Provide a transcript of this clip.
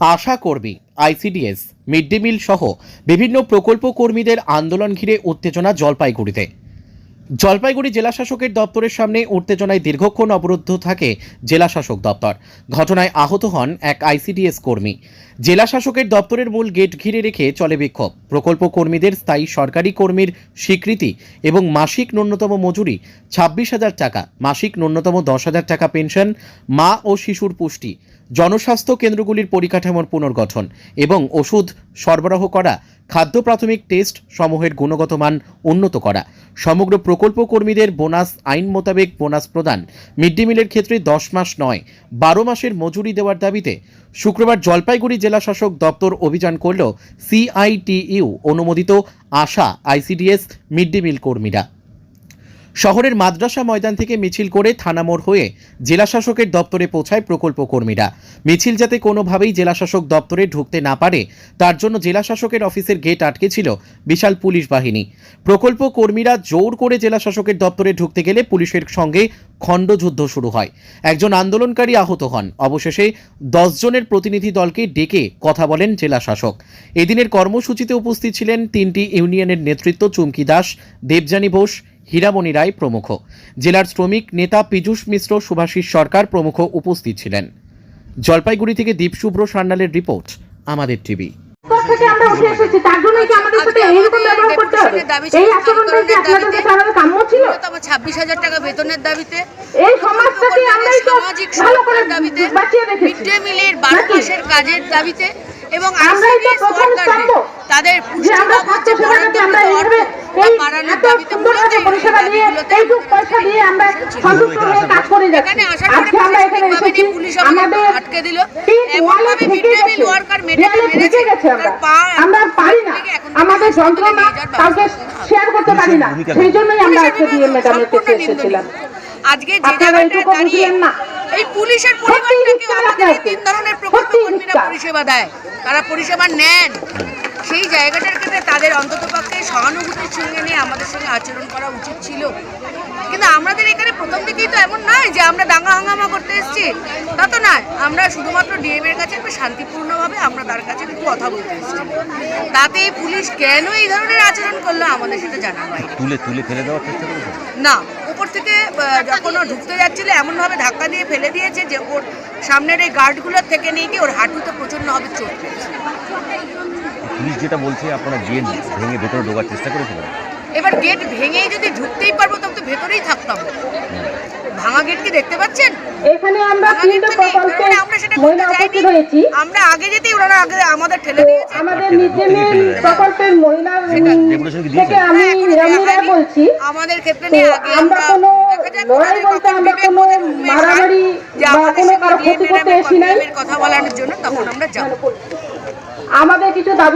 আশা কর্মী ICDS mid day meal সহ বিভিন্ন প্রকল্প কর্মীদের আন্দোলন ঘিরে উত্তেজনা জলপাইগুড়িতে। জলপাইগুড়ি জেলা শাসকের দপ্তরের সামনে উত্তেজনায় দীর্ঘক্ষণ অবরুদ্ধ থাকে জেলা শাসক দপ্তর। ঘটনায় আহত হন এক আইসিডিএস কর্মী। জেলা শাসকের দপ্তরের মূল গেট ঘিরে রেখে চলে বিক্ষোভ। প্রকল্প কর্মীদের স্থায়ী সরকারি কর্মীর স্বীকৃতি এবং মাসিক ন্যূনতম মজুরি ছাব্বিশ হাজার টাকা, মাসিক ন্যূনতম দশ হাজার টাকা পেনশন, মা ও শিশুর পুষ্টি, জনস্বাস্থ্য কেন্দ্রগুলির পরিকাঠামোর পুনর্গঠন এবং ওষুধ সরবরাহ করা খাদ্য প্রাথমিক টেস্ট সমূহের গুণগত মান উন্নত করা। সমগ্র প্রকল্প কর্মীদের বোনাস আইন মোতাবেক বোনাস প্রদান। মিড ডে মিলের ক্ষেত্রে দশ মাস নয়, বারো মাসের মজুরি দেওয়ার দাবিতে শুক্রবার জলপাইগুড়ি জেলা শাসক দপ্তর অভিযান করল সিআইটিইউ, অনুমোদিত ASHA ICDS mid day meal কর্মীরা। শহরের মাদ্রাসা ময়দান থেকে মিছিল করে থানামোড় হয়ে জেলাশাসকের দপ্তরে পৌঁছায় প্রকল্প কর্মীরা। মিছিল যাতে কোনোভাবেই জেলাশাসক দপ্তরে ঢুকতে না পারে, তার জন্য জেলাশাসকের অফিসের গেট আটকে ছিল বিশাল পুলিশ বাহিনী। প্রকল্প কর্মীরা জোর করে জেলাশাসকের দপ্তরে ঢুকতে গেলে পুলিশের সঙ্গে খণ্ডযুদ্ধ শুরু হয়। একজন আন্দোলনকারী আহত হন। অবশেষে দশ জনের প্রতিনিধি দলকে ডেকে কথা বলেন জেলা শাসক এদিনের কর্মসূচিতে উপস্থিত ছিলেন তিনটি ইউনিয়নের নেতৃত্ব চুমকি দাস, দেবযানী বোস হীরামণি রায় প্রমুখ। জেলার শ্রমিক নেতা পীযূষ মিশ্র সুভাষিস সরকার প্রমুখ উপস্থিত ছিলেন। জলপাইগুড়ি থেকে দীপশুভ্র সান্যালের রিপোর্ট আমাদের টিভি। ছাব্বিশ হাজার টাকা বেতনের দাবিতে সামাজিক সুরক্ষার মিড ডে মিলের বারো মাসের কাজের দাবিতে এবং। তাদের পুষ্টি বাবদ যে অর্থ আমাদের আটকে দিল। আমরা। পারি না। যন্ত্রণা কাউকে শেয়ার করতে পারি না। সেই জন্যই আমরা আজকে দিয়ে ম্যাডামের কাছে এসেছিলাম। আজকে যে দাঁড়িয়ে? এই পুলিশের পরিবারটাকে আমাদের তিন ধরনের প্রকল্প কর্মীরা পরিষেবা দেয়। তারা পরিষেবা নেন। সেই জায়গাটার ক্ষেত্রে তাদের অন্তত পক্ষে সহানুভূতির সঙ্গে নিয়ে আমাদের সঙ্গে আচরণ করা উচিত ছিল। কিন্তু আমাদের এখানে প্রথম থেকেই তো এমন নয় যে আমরা দাঙ্গা হাঙ্গামা করতে এসেছি। তা তো নয়। আমরা শুধুমাত্র ডিএম এর কাছে একটু শান্তিপূর্ণভাবে আমরা তার কাছে একটু কথা বলতে এসেছি। তাতে পুলিশ কেন এই ধরনের আচরণ করল আমাদের সেটা জানা হয় তুলে তুলে ফেলে দেওয়ার চেষ্টা না উপর থেকে যখন ও ঢুকতে যাচ্ছিল এমনভাবে ধাক্কা দিয়ে ফেলে দিয়েছে যে ওর সামনের এই গার্ডগুলোর থেকে নিয়ে গিয়ে ওর হাঁটুতে প্রচণ্ডভাবে চোট পেয়েছে পুলিশ যেটা বলছে আপনারা গেট ভেঙে ভেতরে ঢোকার চেষ্টা করেছিলেন? এবার গেট ভেঙেই যদি ঢুকতেই পারব তবে তো ভেতরেই থাকতাম। ভাঙা গেট কি দেখতে পাচ্ছেন? এখানে আমরা ভাঙা তিনটে। প্রকল্পে আমরা সেটা মহিলা উপস্থিত হয়েছি আমরা আগে যেতেই ওনারা আগে আমাদের ঠেলে দিয়েছে। আমাদের নিজেদের প্রকল্পের মহিলা ডেপুটেশন কি থেকে আমি হ্যাঁ, হয়নি। বলছি। আমাদের ক্ষেত্রে নিয়ে আগে আমরা কোনো লড়াই বলতে আমরা কোনো মারামারি বা কোনো কারও ক্ষতি করতে এসি নাই। কথা বলার জন্য তখন আমরা যাব। আমাদের কিছু দাবি